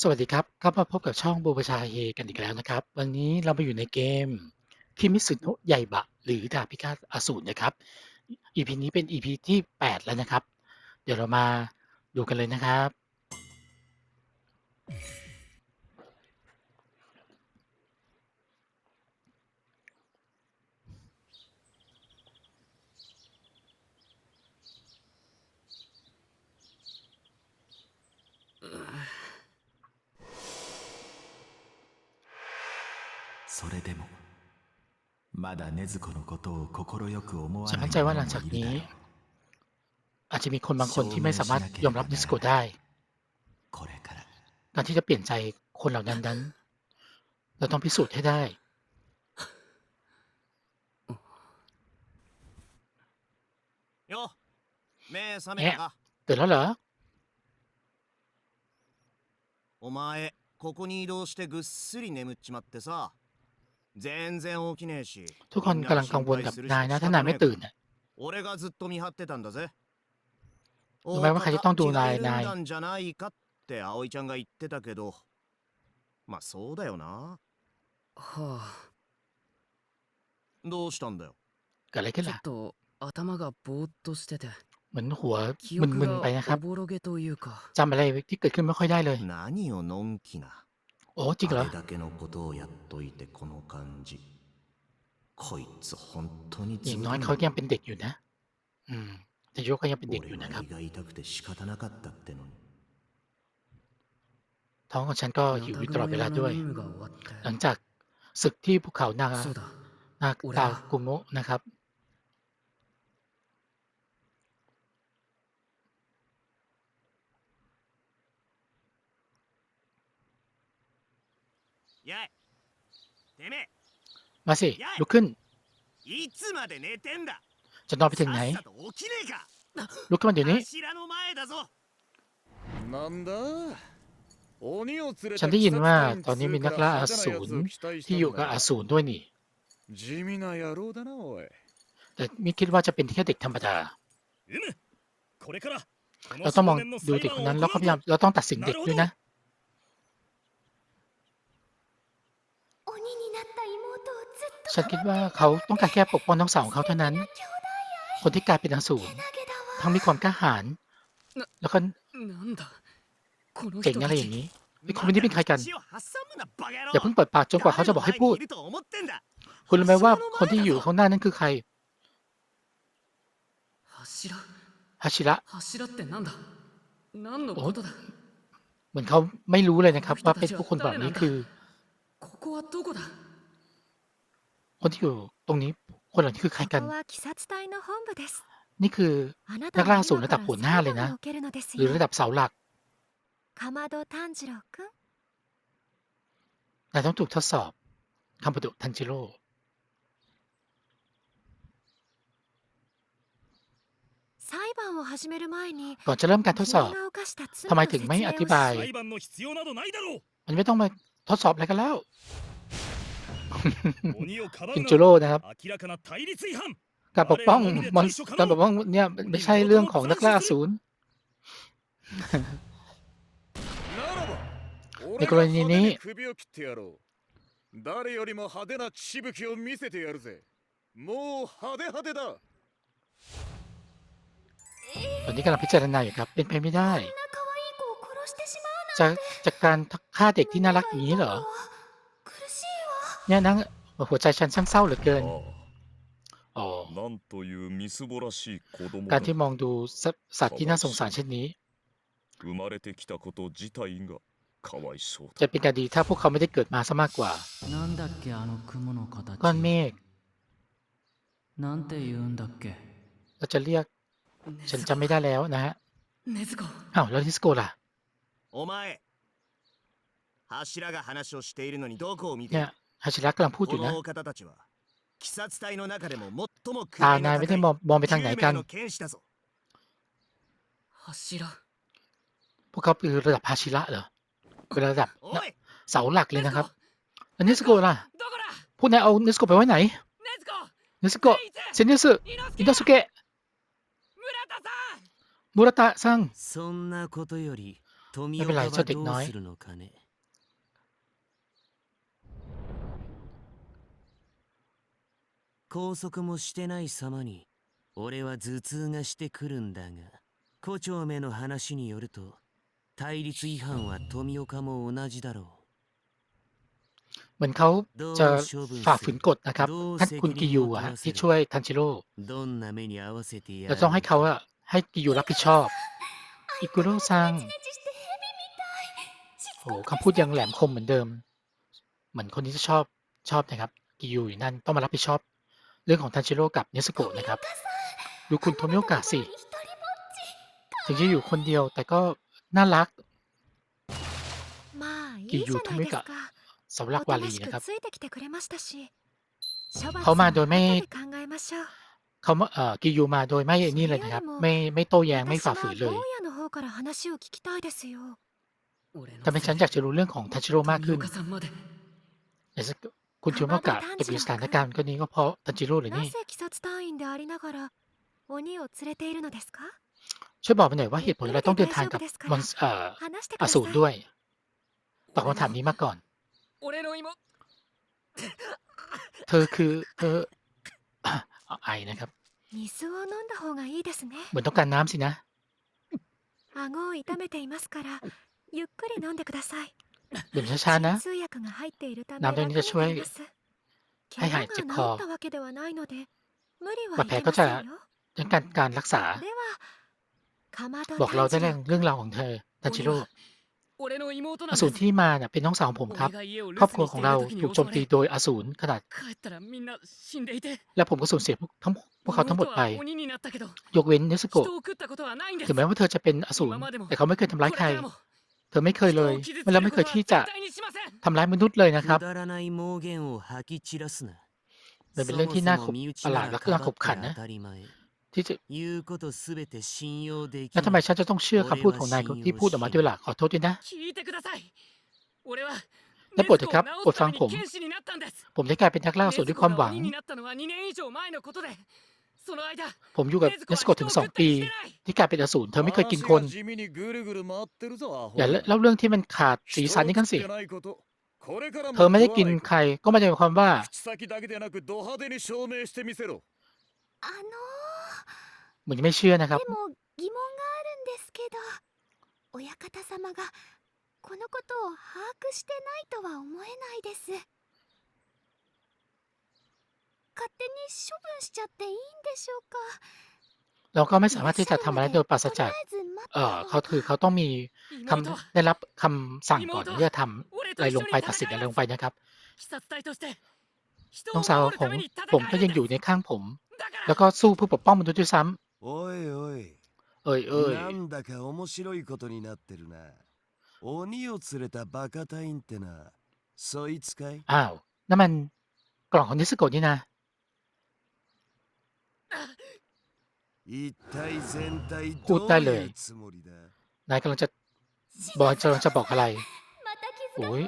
สวัสดีครับก็มาพบกับช่องบูบชาเฮกันอีกแล้วนะครับ วันนี้เรามาอยู่ในเกมคิมิสึโนะใหญ่บะ หรือดาบพิฆาตอสูรนะครับ EP นี้เป็น EP ที่ 8 แล้วนะครับ เดี๋ยวเรามาดูกันเลยนะครับ それでもまだ禰豆子のことを快く思わ ฉัน ない มั่นใจว่าหลัง 者 จาก もいる นี้ だろう อาจจะมีคนบางคนที่ไม่สามารถยอมรับนิสโกะได้ これから การที่จะเปลี่ยนใจคนเหล่านั้นนั้น เราต้องพิสูจน์ให้ได้ よ目覚めたか ตื่นแล้วเหรอ お前ここに移動してぐっすり眠っちまってさ全然起きねえし ทุกคนกำลังกังวลกับนายนะ ถ้านายไม่ตื่นน่ะ 俺がずっと見張ってたんだぜお前はカジトンドーナイナイ気が緩んだんじゃないかって葵ちゃんが言ってたけどまあそうだよなはあどうしたんだよ เกิดอะไรขึ้น ちょ ล่ะ っと頭がぼーっとしてて เหมือนหัว 記 มึ 憶 นๆไป が นะครับ おぼろげというか จำอะไรที่เกิดขึ้นไม่ค่อยได้เลย 何をのんきな โอ้จริงเหร あ อ れだけのことをやっといてこの感じこいつ本当に อย่าง ず น้อย るい เขายังเป็นเด็กอยู่นะ อืมแต่โยกก็ยังเป็นเด็กอ 俺 ยู่นะ は ครับ 胃が痛くて仕方なかったってのに ท้องของฉันก็หิวอยู่ตลอดเวลาด้วย ナタグの任務が終わって หลังจากศึกที่ภูเขานา そうだ นา โอ้ล่ะ ตากุโมะนะครับ มาสิ ลุกขึ้น จะนอนไปถึงไหน ลุกขึ้นมาเดี๋ยวนี้ ฉันได้ยินว่าตอนนี้มีนักล่าอาสูรที่อยู่กับอาสูรด้วยนี่ แต่ไม่คิดว่าจะเป็นแค่เด็กธรรมดา เราต้องมองดูเด็กคนนั้นแล้วก็พยายามเราต้องตัดสินเด็กด้วยนะ ฉันคิดว่าเขาต้องการแค่ปกป้องน้องสาวของเขาเท่านั้น คนที่กลายเป็นนางสูงทั้งมีความกล้าหาญแล้วก็เก่งอะไรอย่างนี้นี่คนนี้เป็นใครกัน อย่าเพิ่งเปิดปากจนกว่าเขาจะบอกให้พูด คุณรู้ไหมว่าคนที่อยู่ข้างหน้านั้นคือใครฮาชิระโอ้เหมือนเขาไม่รู้เลยนะครับ ว่าเป็นผู้คนแบบนี้คือ คนที่อยู่ตรงนี้คนเหล่านี้คือใครกัน นี่คือนักล่าสูนระดับหัวหน้าเลยนะ หรือระดับเสาหลักนายต้องถูกทดสอบคำประดุทันจิโร่ก่อนจะเริ่มการทดสอบทำไมถึงไม่อธิบาย มันไม่ต้องมาทดสอบอะไรกันแล้ว กินจูโร่นะครับการปกป้องมอนการปกป้องเนี่ยไม่ใช่เรื่องของนักล่าศูนย์ในกรณีนี้ตอนนี้กำลังพิจารณาอยู่ครับ เป็นไปไม่ได้ จากจากการฆ่าเด็กที่น่ารักอย่างนี้เหรอ เนี่ยนังหัวใจฉันช่างเศร้าเหลือเกินการที่มองดูสัตว์ที่น่าสงสารเช่นนี้จะเป็นการดีถ้าพวกเขาไม่ได้เกิดมาซะมากกว่าก้อนเมฆเราจะเรียก ฉันจำไม่ได้แล้วนะฮะอ้าวแล้วนิสโกล่ะเนี่ย ฮาชิระกำลังพูดอยู่นะตานายไม่ได้มองมองไปทางไหนกันพวกเขาคือระดับฮาชิระเหรอเป็นระดับเสาหลักเลยนะครับอันนี้สโกล่ะพูดนายเอาเนสโกไปไว้ไหนเนสโกเซนิสุอินโดสุเกะมูระตะซังไม่เป็นไรเจ้าเด็กน้อย 拘束もしてない様に俺は頭痛がしてくるんだが胡蝶目の話によると対立違反は富岡も同じだろ เหมือนเขา うどう จะ 処分 ฝ่า す ฝืน る กฎนะครับ どう ท่านคุณ 責 กิ 任 ยู を取 อะฮะ らせ ที่ る ช่วยทันจิโร่ どんな目に合わせてや เรา る ต้องให้ の เขา か อะให้กิยูรับผิดชอบ อิกุโร่ซัง ネチしてヘビみたいしつ โอ้โห こく คำพูดยังแหลมคมเหมือนเดิม เหมือนคนนี้จะชอบชอบนะครับ กิยูอยู่นั่นต้องมารับผิดชอบ เรื่องของทันชิโร่กับเนสโกะนะครับ ดูคุณโทมิโอกะสิ ถึงจะอยู่คนเดียวแต่ก็น่ารักกิยูโทมิโอกะสำหรับวาลีนะครับ เขามาโดยไม่เขาเอ่อกิยูมาโดยไม่นี่เลยนะครับ ไม่ไม่โต้แย้งไม่ฝ่าฝืนเลยแต่เป็นฉันอยากจะรู้เรื่องของทันชิโร่มากขึ้นเนสโกะ คุณชูมักะจะมีสถานการณ์ก็นี้ก็เพราะตันจิโร่หรือนี่ช่วยบอกมาหน่อยว่าเหตุผลเราต้องเดินทางกับมอนส์ออสูรด้วยตอบคำถามนี้มาก่อน เธอคือเธอไอนะครับเหมือนต้องการน้ำสินะ ดื่มช้าๆนะ น้ำตัวนี้จะช่วยให้หายเจ็บคอมาแผลก็จะยังการการรักษา บอกเราได้เรื่องเรื่องราวของเธอทันชิโร่อสูรที่มาเนี่ยเป็นน้องสาวของผมครับ ครอบครัวของเราถูกโจมตีโดยอสูรขนาด และผมก็สูญเสียพวกเขาทั้งหมดไป ยกเว้นเนสโกะถึงแม้ว่าเธอจะเป็นอสูรแต่เขาไม่เคยทำร้ายใคร ธอไม่เคยเลยแล้วไม่เคยที่จะทำร้ายมนุษย์เลยนะครับมันเป็นเรื่องที่น่าขบประหลาดและน่าขบขันนะที่จะแล้วทำไมฉันจะต้องเชื่อคำพูดของนายที่พูดออกมาด้วยล่ะขอโทษด้วยนะและโปรดเถอะครับโปรดฟังผม ผมได้กลายเป็นนักล่าสุดด้วยความหวัง 禰豆子が鬼になったのは2年以上前のことでその間 ผมอยู่กับเนสโกะถึงสองปี ที่กลายเป็นอสูรเธอไม่เคยกินคน 話が地味にぐるぐる回ってるぞアホ อย่าเล่าเรื่องที่มันขาดสีสันนี่กันสิ 人を食ってないことこれからも เธอไม่ได้กิน 食わない ใครก็ไม่ได้หมายความว่า 口先だけでなくド派手に証明してみせろあの เหมือนไม่เชื่อนะครับ でも疑問があるんですけど親方様がこのことを把握してないとは思えないです 勝手に処分しちゃっていいんでしょうか เราก็ไม่สามารถที่จะทำอะไรโดยปราศจาก とりあえず待 เอ った อ 方 เขา が คือเขาต้องมีคำ 妹は ได้รับคำสั่งก่อนที่จะทำ 俺 อะ と ไร 一 ล 緒 ง に ไป 戦 ตัดสิน い อะไร ま ล す งไปนะครับ 鬼殺隊として人 น้ を องสาว 守る ขอ た ง めに戦 ผมก็ยังอยู่ えるん ใน です ข้างผม だから แล้วก็สู้เพื่อปกป้องมนุษย์ด้วยซ้ำ おいおい เอ้ยเอ้ย なんだか面白いことになってるな鬼を連れたバカ隊員ってなそいつかい อ้าวนั่นมันกล่องของเนสโกะนี่นะ 一体全体 พูดได้เลยนายกำลังจะบอยกำลังจะบอกอะไรโอ้ย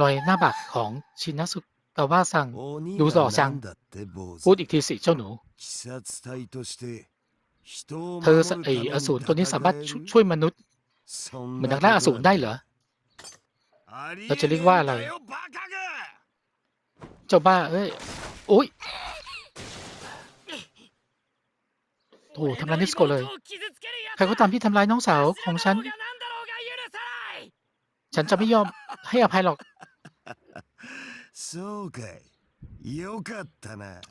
รอยหน้าบักของชินาสุกาวาซังดูหล่อจัง พูดอีกทีสิเจ้าหนู เธอไออสูรตัวนี้สามารถช่วยมนุษย์ เหมือนนักล่าอสูรได้เหรอ เราจะเรียกว่าอะไร เจ้าบ้าเอ้ยโอ้ย โอ้ทำร้ายนิสโกเลย ใครก็ตามที่ทำร้ายน้องสาวของฉัน ฉันจะไม่ยอมให้อภัยหรอก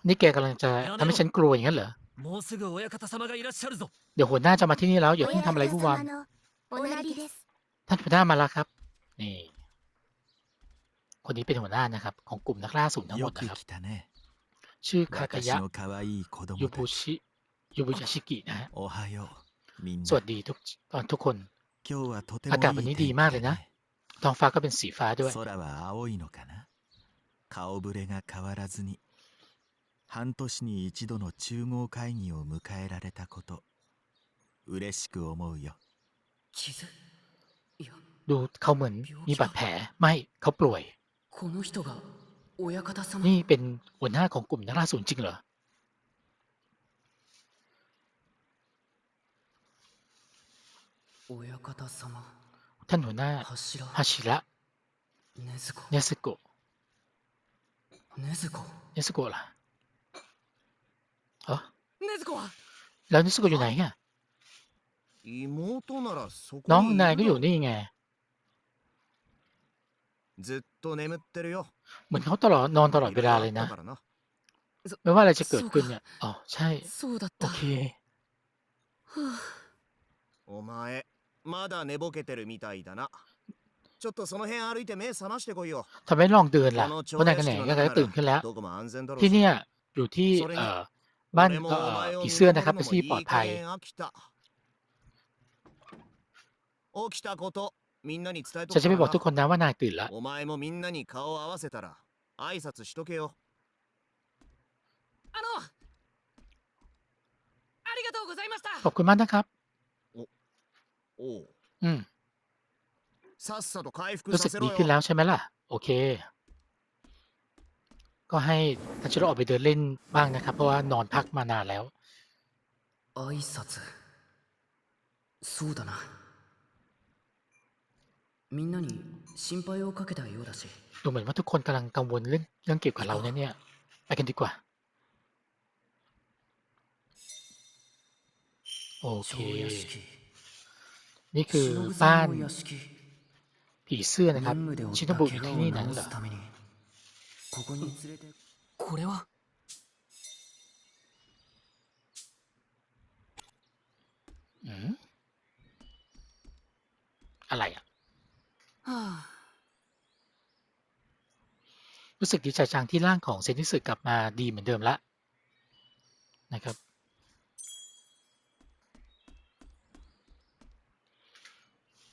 นี่แกกำลังจะทำให้ฉันกลัวอย่างนั้นเหรอ เดี๋ยวหัวหน้าจะมาที่นี่แล้วอย่าเพิ่งทำอะไรวุ่นวายท่านหัวหน้ามาแล้วครับ นี่ คนนี้เป็นหัวหน้านะครับ ของกลุ่มนักล่าสูนทั้งหมดนะครับ ชื่อคากายะยูบุชิ ยูบุยาชิกินะฮะ おはようみん ส な วัสดีทุกตอนทุกคน 今日はとて อา も กาศวัน いい นี้ 天 ดี 気 มาก だ เลยนะ ね ท้องฟ้าก็เป็นสีฟ้าด้วย 空は青いのかな顔ぶれが変わらずに半年に一度の中合会議を迎えられたこと嬉しく思うよ傷いや ดูเขาเหมือนมีบาดแผล ไม่เขาป่วย この人が親方様 นี่เป็นหัวหน้าของกลุ่มนักล่าสูรจริงเหรอ ท่านหัวหน้าฮาชิระเนสโกเนสโกเนสโกล่ะเหรอแล้วเนสโกอยู่ไหนอะน้องนายก็อยู่นี่ไงเหมือนเขาตลอดนอนตลอดเวลาเลยนะ ไม่ว่าอะไรจะเกิดขึ้นเนี่ย อ๋อ ใช่ โอเค まだ寝ぼけてるみたいだなちょっとその辺歩いて目覚ましてこいよ ทำไมลองเดิน こ ล่ะ の เพ 超 ราะนาย 屋 กันแหน 敷の ยังไง 中 ก็ な ตื่นขึ้นแล้ว らどこも安全だろう ที่ し เนี่ยอยู่ที่ それに เอ่อบ้าน 俺も เอ่ お อ 前を ผี 見 เสื้อ 守 นะครับ る เป็น のも ที่ い ปลอด い ภั 加 ย 減飽きた起きたことみんなに伝えと ฉัน く จะ か ไม่ ら บอกทุก な คนนะว่านายตื่นแล้ว お前もみんなに顔を合わせたら挨拶しとけよあのありがとうございました ขอบคุณมากนะครับ おう อืม さっさと回復 รู้ さ สึก せ ดี ろ ขึ้น よ แล้วใช่ไหมล่ะ โอเค ก็ให้ทัชโร่ออกไปเดินเล่นบ้างนะครับ เพราะว่านอนพักมานานแล้ว 挨拶そうだなみんなに心配をかけたようだし ดูเหมือนว่าทุกคนกำลังกังวลเรื่องเรื่องเกี่ยวกับเรานะเนี่ย ไปกันดีกว่า โอเค 超屋敷 นี่คือ 忍 บ้า さ น んの屋敷 ผีเสื้อนะครับ 任務で負っ ชิน た โนบุ 怪 อยู่ 我 ที่ を นี่นั้น 治 เหรอ すためにここに連れてこれは อืมอะไรอ่ะ はあ รู้สึกดีใจจังที่ร่างของเซนิสึกลับมาดีเหมือนเดิมละนะครับ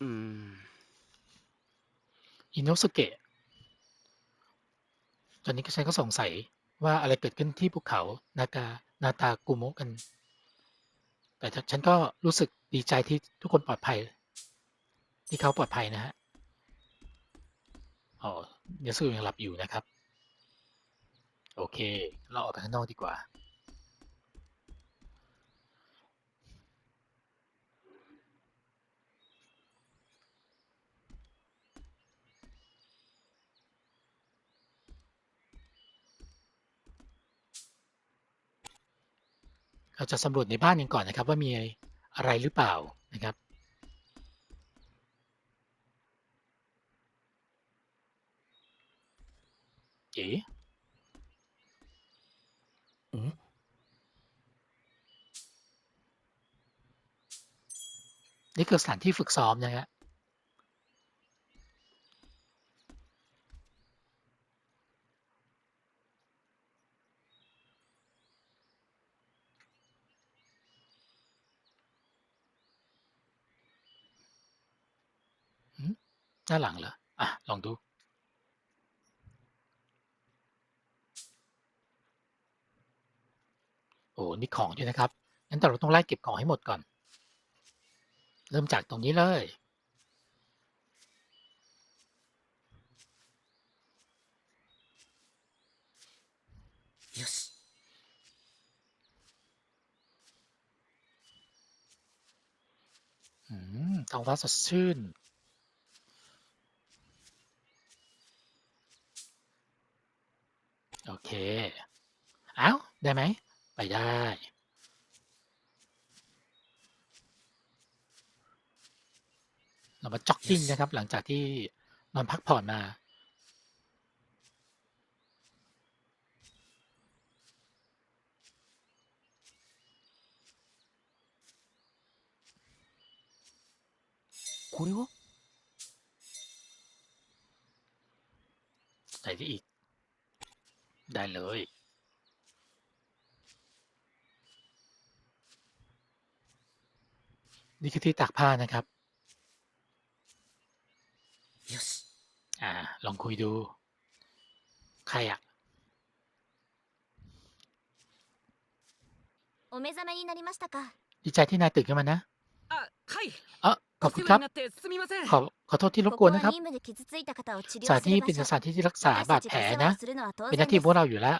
อินโนสุเกะ ตอนนี้ก็ฉันก็สงสัยว่าอะไรเกิดขึ้นที่ภูเขานากานาตากุโมกัน แต่ฉันก็รู้สึกดีใจที่ทุกคนปลอดภัย ที่เขาปลอดภัยนะฮะ อ๋อ เดี๋ยวสู้ยังหลับอยู่นะครับ โอเค เราออกไปข้างนอกดีกว่า เราจะสำรวจในบ้านกันก่อนนะครับ ว่ามีอะไรหรือเปล่านะครับ เอ๋นี่คือสถานที่ฝึกซ้อมนะฮะ ด้านหลังเหรอ อะ ลองดู โอ้นี่ของด้วยนะครับ งั้นแต่เราต้องไล่เก็บของให้หมดก่อน เริ่มจากตรงนี้เลยよしอืมท้องฟ้าสดชื่น โอเค เอ้า ได้ไหม ไปได้ เรามาจ็อกกิ้งนะครับ หลังจากที่นอนพักผ่อนมา これは ใส่ได้อีก ได้เลย นี่คือที่ตากผ้านะครับ よし อ่า ลองคุยดู ใครอ่ะ お目覚めになりましたか ดีใจที่นายตื่นขึ้นมานะ あはい เออ ขอบคุณครับ ขอขอโทษที่รบกวนนะครับสถานที่เป็นสถานที่ที่รักษาบาดแผลนะ เป็นหน้าที่พวกเราอยู่แล้ว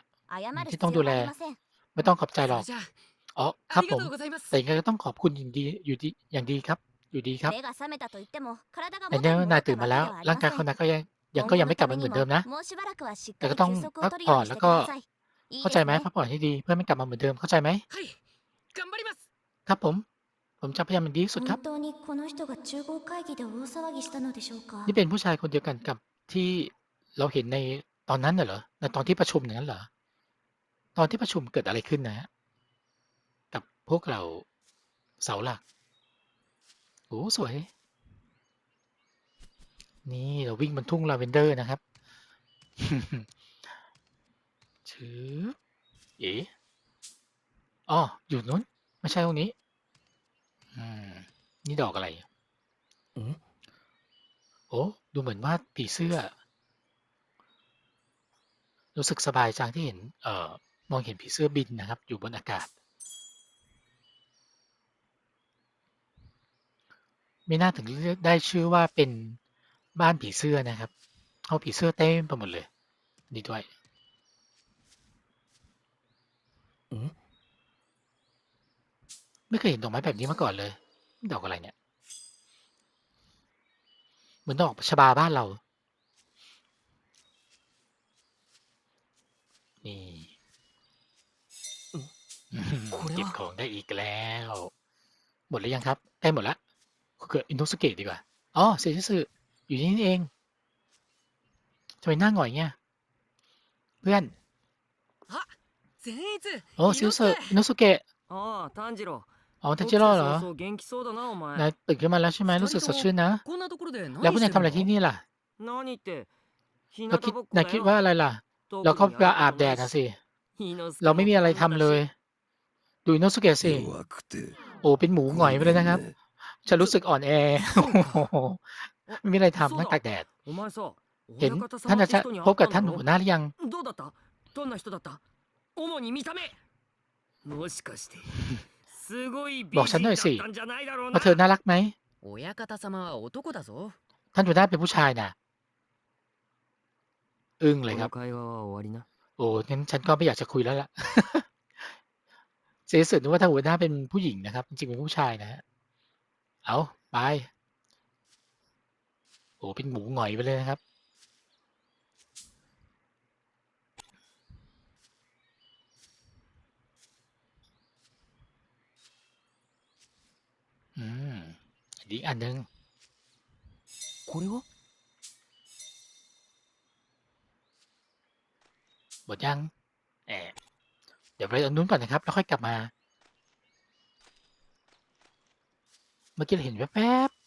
ที่ต้องดูแล ไม่ต้องขอบใจหรอกอ๋อครับผมแต่ยังไงก็ต้องขอบคุณอย่างดีอยู่ดีอย่างดีครับ อยู่ดีครับแต่เนี่ยนายตื่นมาแล้ว ร่างกายเขานะก็ยังยังก็ยังไม่กลับมาเหมือนเดิมนะ แต่ก็ต้องพักผ่อนแล้วก็ เข้าใจไหมพักผ่อนให้ดีเพื่อไม่กลับมาเหมือนเดิมเข้าใจไหมครับผม ผมจะพยายามเป็นดีที่สุดครับ 本当にこの人が中合会議で大騒ぎしたのでしょうか นี่เป็นผู้ชายคนเดียวกันกับที่เราเห็นในตอนนั้นน่ะเหรอในตอนที่ประชุมอย่างนั้นเหรอ ตอนที่ประชุมเกิดอะไรขึ้นนะฮะกับพวกเราเสาหลักโอ้สวย นี่เราวิ่งบนทุ่งลาเวนเดอร์นะครับ ชือเอ๋อ๋ออยู่นู้น ไม่ใช่ตรงนี้ อืม นี่ดอกอะไรอืมโอ้ดูเหมือนว่าผีเสื้อ รู้สึกสบายจังที่เห็น เอ่อ มองเห็นผีเสื้อบินนะครับ อยู่บนอากาศ ไม่น่าถึงเรียกได้ชื่อว่าเป็นบ้านผีเสื้อนะครับเอาผีเสื้อเต็มไปหมดเลย ดีด้วย อืม ไม่เคยเห็นดอกไม้แบบนี้มาก่อนเลย ดอกอะไรเนี่ย เหมือนดอกชบาบ้านเรา นี่คุณเก็บของได้อีกแล้ว หมดแล้วยังครับได้หมดละคุเกิดอินโนสเกตดีกว่า อ๋อเซชิสึอยู่ที่นี่เองทำไมหน้าหงอยเงี้ย เพื่อนโอ้ซิวเซอร์อินโนสเกะอ๋อทันจิโร่ อ๋อท่าจิโร่เหรอนายตื่นขึ้นมาแล้วใช่ไหมรู้สึกสดชื่นนะ แล้วพวกนายทำอะไรที่นี่ล่ะเราคิดนายคิดว่าอะไรล่ะ เราก็ไปอาบแดดนะสิ เราไม่มีอะไรทำเลย ดูโนสุเกะสิ โอ้เป็นหมูหงอยไปเลยนะครับจะรู้สึกอ่อนแอไม่มีอะไรทำนั่งตากแดด เห็นท่านอาจารย์พบกับท่านหัวหน้าหรือยัง บอกฉันหน่อยสิว่าเธอน่ารักไหมท่านหัวหน้าเป็นผู้ชายนะอึ้งเลยครับ โอ้งั้นฉันก็ไม่อยากจะคุยแล้วล่ะเสียสุดนึว่าถ้าหัวหน้าเป็นผู้หญิงนะครับ จริงเป็นผู้ชายนะฮะเอาไป โอ้เป็นหมูหงอยไปเลยนะครับ อืมอันนี้อันหนึง これは หมดยังแอบเดี๋ยวไปอันนู้นก่อนนะครับ แล้วค่อยกลับมา เมื่อกี้เราเห็นแวบๆ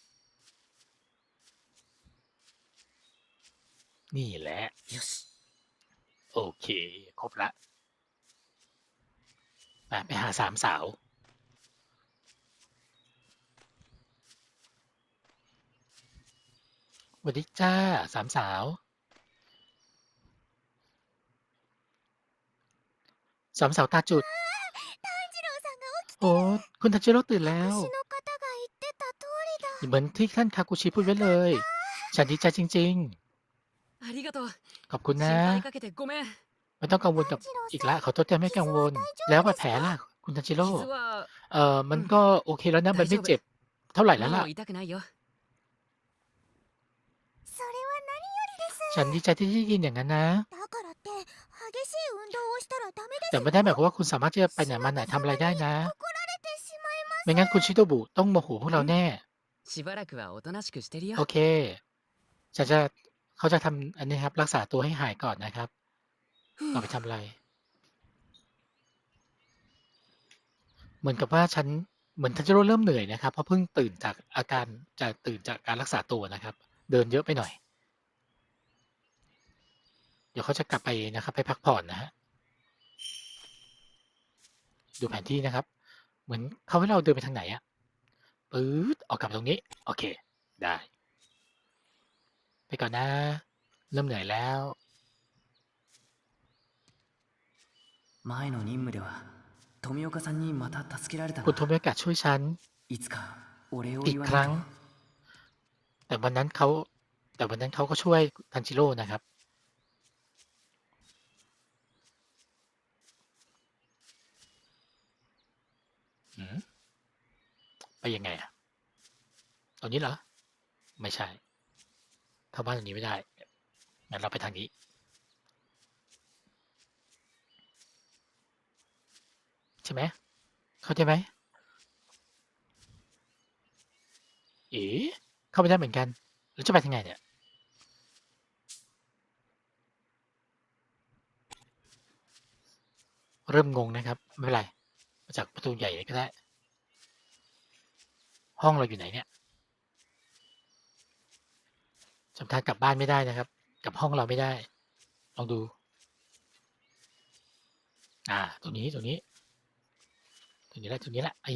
นี่แหละ よし โอเค ครบละไปไปหาสามสาว วัสดีจ้าสามสาว สามสาวตาจุด โอ้ คุณทันจิโร่ตื่นแล้วเหมือนที่ท่านคากุชิพูดไว้เลย ฉันดีใจจริง ๆ ขอบคุณนะ ไม่ต้องกังวลกับอีกละขอโทษที่ไม่กังวล แล้วบาดแผลล่ะ คุณทันจิโร่เออมันก็โอเคแล้วนะ มันไม่เจ็บ เท่าไหร่แล้วล่ะ ฉันดีใจที่ได้ยินอย่างนั้นนะแต่ไม่ได้หมายความว่าคุณสามารถจะไปไหนมาไหนทำอะไรได้นะไม่งั้นคุณชิโตบุต้องโมโหพวกเราแน่โอเคฉันจะเขาจะทำอันนี้ครับ รักษาตัวให้หายก่อนนะครับต่อไปทำอะไร เหมือนกับว่าฉันเหมือนท่านจะเริ่มเหนื่อยนะครับเพราะเพิ่งตื่นจากอาการจะตื่นจากการรักษาตัวนะครับ เดินเยอะไปหน่อย เดี๋ยวเขาจะกลับไปนะครับ ไปพักผ่อนนะฮะ ดูแผนที่นะครับ เหมือนเขาให้เราเดินไปทางไหนอะปื๊ดออกกลับตรงนี้ โอเค ได้ ไปก่อนนะ เริ่มเหนื่อยแล้ว 前の任務では富岡さんにまた助けられた คุณโทมิโอกะช่วยฉัน いつかお礼を อีก 言わ ครั้ง ないと แต่วันนั้นเขาแต่วันนั้นเขาก็ช่วยทันจิโร่นะครับ ไปยังไงอะตรงนี้เหรอ ไม่ใช่ เข้าบ้านตรงนี้ไม่ได้งั้นเราไปทางนี้ ใช่ไหม เข้าใจไหม เอ๋เข้าไปได้เหมือนกัน แล้วจะไปทางไงเนี่ยเริ่มงงนะครับ ไม่เป็นไร จากประตูใหญ่เลยก็ได้ ห้องเราอยู่ไหนเนี่ยจำทางกลับบ้านไม่ได้นะครับ กลับห้องเราไม่ได้ ลองดู อ่าตรงนี้ตรงนี้ตรงนี้แหละตรงนี้แหละไอ้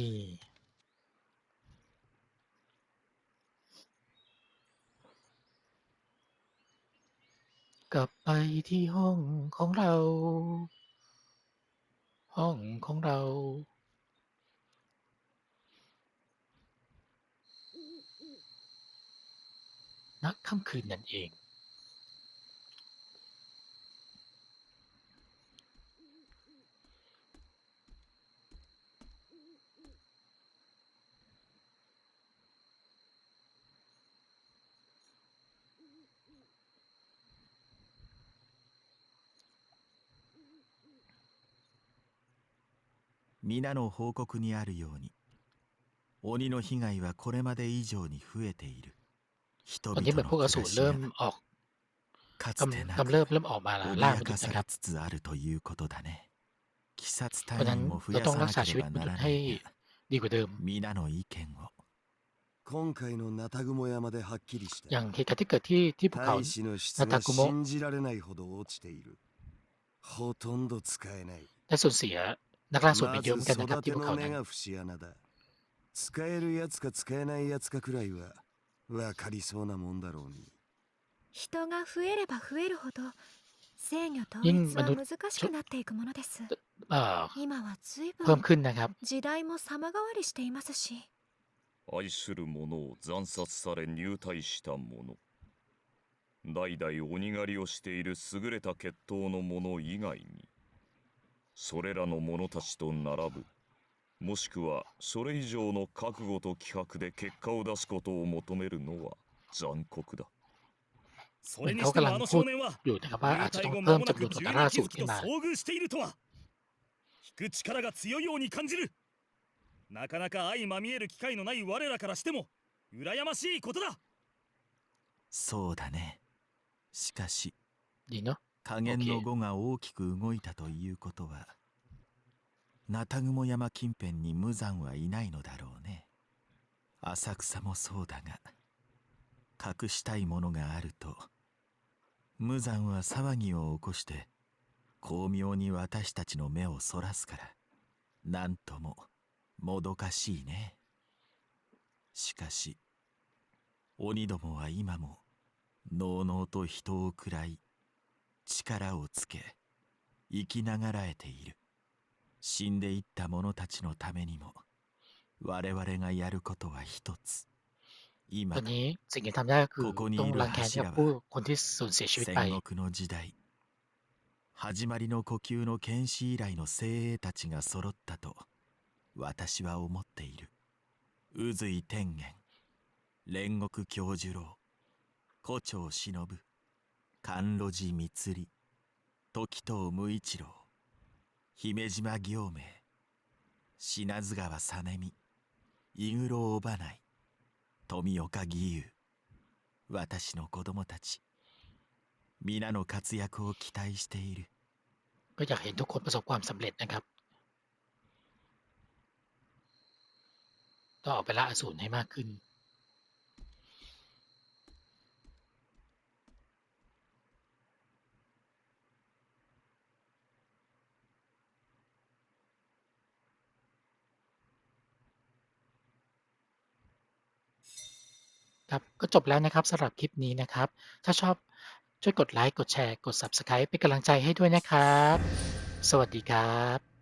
กลับไปที่ห้องของเรา ห้องของเราณค่ำคืนนั่นเอง 皆の報告にあるように鬼の被害はこれまで以上に増えている人 ตอน 々 นี้เหมือนพวกอ の สู 暮 ร らし เริ่ が มออก かつて กำ な กำเริบ く เริ่มออกมาล่า 脅 ล่ามนุ か ษย์ さ นะค れ รับ つつあるということだね鬼殺 เพราะ 隊 ฉะนั้น 員も増 เรา や ต้อง さ รั な กษา け ชี れ วิต ば มนุ な ษ ら ย์ な ให้ いが ดีกว่าเดิม 皆の意見を今回のナタグモ山ではっきりし อ た ย่างเหตุการณ์ที่เกิดที่ที่ภูเขา 大使の質がナタグモ信じられないほど落ちているほとんど使えない ได้สูญเสียนักล่าสูตรไป ま เย だからそう、ビデオ向けなかっていう顔だ。使えるやつか使えないやつかくらいはわかりそうなもんだろうに。人が増えれば増えるほど制御と一は難しくなっていくものです。ああ今は随分時代も様変わりしていますし。愛する者を惨殺され入隊した者。代々鬼狩りをしている優れた血統の者以外に。それらの者たちと並ぶ。もしくはそれ以上の覚悟と気迫で結果を出すことを求めるのは残酷だ。それにしてもあの少年は入隊後間もなく重力気づきと遭遇しているとは引く力が強いように感じる。なかなか相まみえる機会のない我らからしても羨ましいことだ。そうだね。しかし。いいなาะ加減の語が大きく動いたということはナタグモ山近辺に無残はいないのだろうね。浅草もそうだが隠したいものがあると無残は騒ぎを起こして巧妙に私たちの目をそらすからなんとももどかしいね。しかし鬼どもは今ものうのうと人を喰らい力をつけ生きながらえている。死んでいった者たちのためにも我々がやることは一つ。今ここにいる柱は戦国の時代。始まりの呼吸の剣士以来の精鋭たちが揃ったと私は思っている。宇髄天元煉獄教授郎胡蝶忍。甘露寺光時藤無一郎姫島行明品津川実美井黒尾花井富岡義勇私の子供たち皆の活躍を期待している ก็อยากเห็นทุกคนประสบความสำเร็จนะครับต้องออกไปล่าอสูรให้มากขึ้น ครับก็จบแล้วนะครับสำหรับคลิปนี้นะครับ ถ้าชอบช่วยกดไลค์กดแชร์ กด Subscribe เป็นกำลังใจให้ด้วยนะครับ สวัสดีครับ